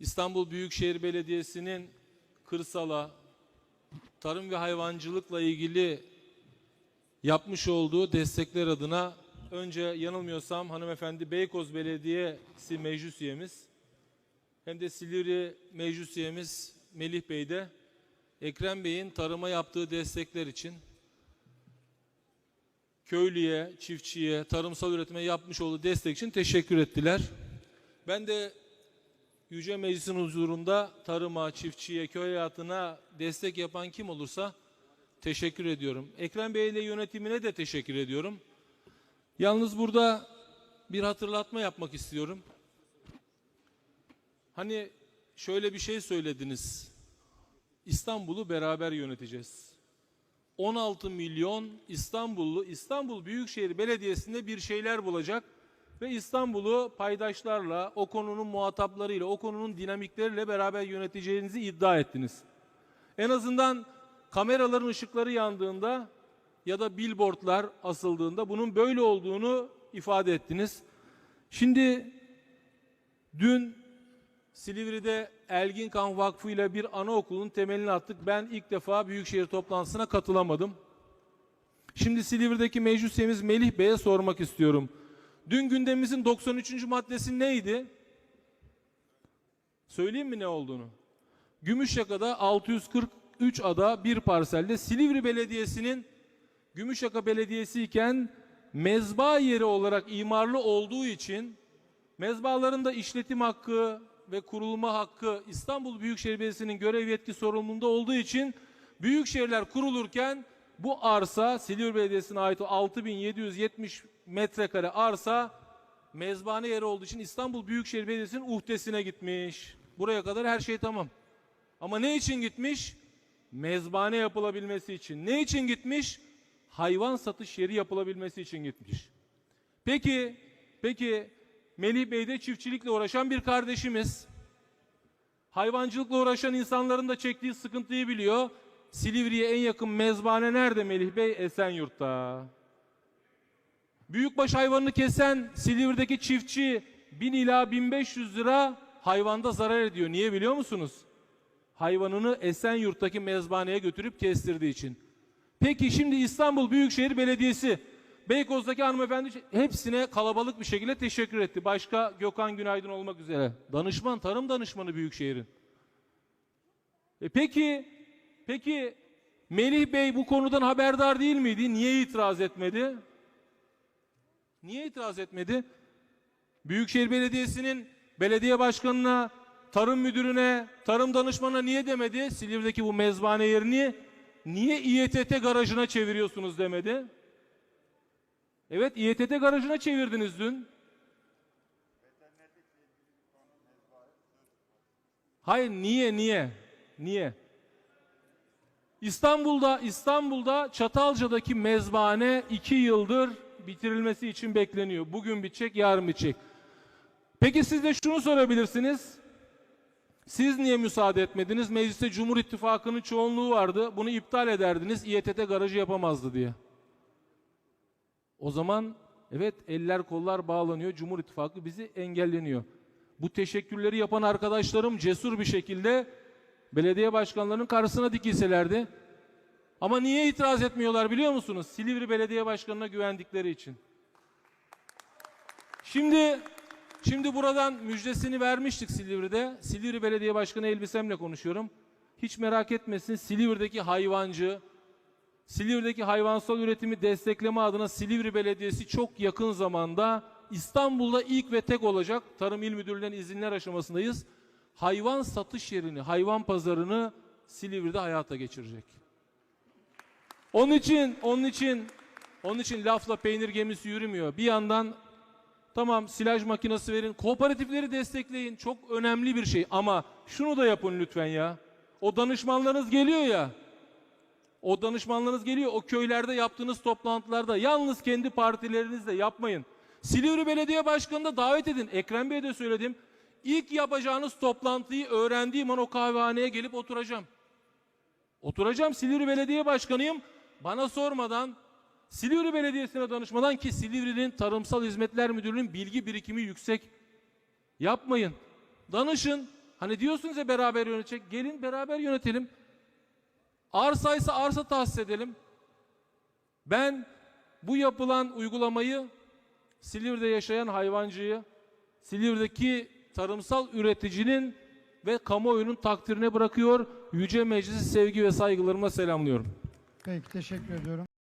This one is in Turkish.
İstanbul Büyükşehir Belediyesi'nin kırsala, tarım ve hayvancılıkla ilgili yapmış olduğu destekler adına önce yanılmıyorsam hanımefendi Beykoz Belediyesi meclis üyemiz hem de Silivri meclis üyemiz Melih Bey de Ekrem Bey'in tarıma yaptığı destekler için köylüye, çiftçiye, tarımsal üretime yapmış olduğu destek için teşekkür ettiler. Ben de Yüce Meclis'in huzurunda tarıma, çiftçiye, köy hayatına destek yapan kim olursa teşekkür ediyorum. Ekrem Bey ile yönetimine de teşekkür ediyorum. Yalnız burada bir hatırlatma yapmak istiyorum. Hani şöyle bir şey söylediniz. İstanbul'u beraber yöneteceğiz. 16 milyon İstanbullu İstanbul Büyükşehir Belediyesi'nde bir şeyler bulacak ve İstanbul'u paydaşlarla, o konunun muhataplarıyla, o konunun dinamikleriyle beraber yöneteceğinizi iddia ettiniz. En azından kameraların ışıkları yandığında ya da billboardlar asıldığında bunun böyle olduğunu ifade ettiniz. Şimdi dün Silivri'de Elgin Kan Vakfı ile bir anaokulun temelini attık. Ben ilk defa Büyükşehir toplantısına katılamadım. Şimdi Silivri'deki meclis üyemiz Melih Bey'e sormak istiyorum. Dün gündemimizin 93. maddesi neydi? Söyleyeyim mi ne olduğunu? Gümüşyaka'da 643 ada bir parselde Silivri Belediyesi'nin Gümüşyaka Belediyesi iken mezba yeri olarak imarlı olduğu için mezbaların da işletim hakkı ve kurulma hakkı İstanbul Büyükşehir Belediyesi'nin görev yetki sorumluluğunda olduğu için büyükşehirler kurulurken bu arsa Silivri Belediyesi'ne ait o 6770 metrekare arsa mezbane yeri olduğu için İstanbul Büyükşehir Belediyesi'nin uhdesine gitmiş. Buraya kadar her şey tamam. Ama ne için gitmiş? Mezbane yapılabilmesi için. Ne için gitmiş? Hayvan satış yeri yapılabilmesi için gitmiş. Peki, peki Melih Bey de çiftçilikle uğraşan bir kardeşimiz. Hayvancılıkla uğraşan insanların da çektiği sıkıntıyı biliyor. Silivri'ye en yakın mezbane nerede Melih Bey? Esenyurt'ta. Büyükbaş hayvanını kesen Silivri'deki çiftçi 1000 ila 1500 lira hayvanda zarar ediyor. Niye biliyor musunuz? Hayvanını Esenyurt'taki mezbaneye götürüp kestirdiği için. Peki şimdi İstanbul Büyükşehir Belediyesi Beykoz'daki hanımefendi hepsine kalabalık bir şekilde teşekkür etti. Başka Gökhan Günaydın olmak üzere. Danışman, tarım danışmanı Büyükşehir'in. E peki, peki Melih Bey bu konudan haberdar değil miydi? Niye itiraz etmedi? Niye itiraz etmedi? Büyükşehir Belediyesi'nin belediye başkanına, tarım müdürüne, tarım danışmanına niye demedi? Silivri'deki bu mezbane yerini niye İETT garajına çeviriyorsunuz demedi? Evet İETT garajına çevirdiniz dün. Hayır niye niye? Niye? İstanbul'da İstanbul'da Çatalca'daki mezbane iki yıldır bitirilmesi için bekleniyor. Bugün bitecek, yarın bitecek. Peki siz de şunu sorabilirsiniz. Siz niye müsaade etmediniz? Mecliste Cumhur İttifakı'nın çoğunluğu vardı. Bunu iptal ederdiniz. İETT garajı yapamazdı diye. O zaman evet eller kollar bağlanıyor. Cumhur İttifakı bizi engelleniyor. Bu teşekkürleri yapan arkadaşlarım cesur bir şekilde belediye başkanlarının karşısına dikilselerdi. Ama niye itiraz etmiyorlar biliyor musunuz? Silivri Belediye Başkanı'na güvendikleri için. Şimdi şimdi buradan müjdesini vermiştik Silivri'de. Silivri Belediye Başkanı elbisemle konuşuyorum. Hiç merak etmesin Silivri'deki hayvancı, Silivri'deki hayvansal üretimi destekleme adına Silivri Belediyesi çok yakın zamanda İstanbul'da ilk ve tek olacak. Tarım İl Müdürlüğü'nden izinler aşamasındayız. Hayvan satış yerini, hayvan pazarını Silivri'de hayata geçirecek. Onun için, onun için, onun için lafla peynir gemisi yürümüyor. Bir yandan tamam silaj makinesi verin, kooperatifleri destekleyin. Çok önemli bir şey ama şunu da yapın lütfen ya. O danışmanlarınız geliyor ya. O danışmanlarınız geliyor. O köylerde yaptığınız toplantılarda yalnız kendi partilerinizle yapmayın. Silivri Belediye Başkanı'na davet edin. Ekrem Bey'e de söyledim. İlk yapacağınız toplantıyı öğrendiğim an o kahvehaneye gelip oturacağım. Oturacağım Silivri Belediye Başkanıyım. Bana sormadan Silivri Belediyesi'ne danışmadan ki Silivri'nin Tarımsal Hizmetler Müdürlüğü'nün bilgi birikimi yüksek. Yapmayın. Danışın. Hani diyorsunuz ya beraber yönetecek. Gelin beraber yönetelim. Arsaysa arsa tahsis edelim. Ben bu yapılan uygulamayı Silivri'de yaşayan hayvancıyı, Silivri'deki tarımsal üreticinin ve kamuoyunun takdirine bırakıyor. Yüce Meclisi sevgi ve saygılarımla selamlıyorum. Peki teşekkür ediyorum.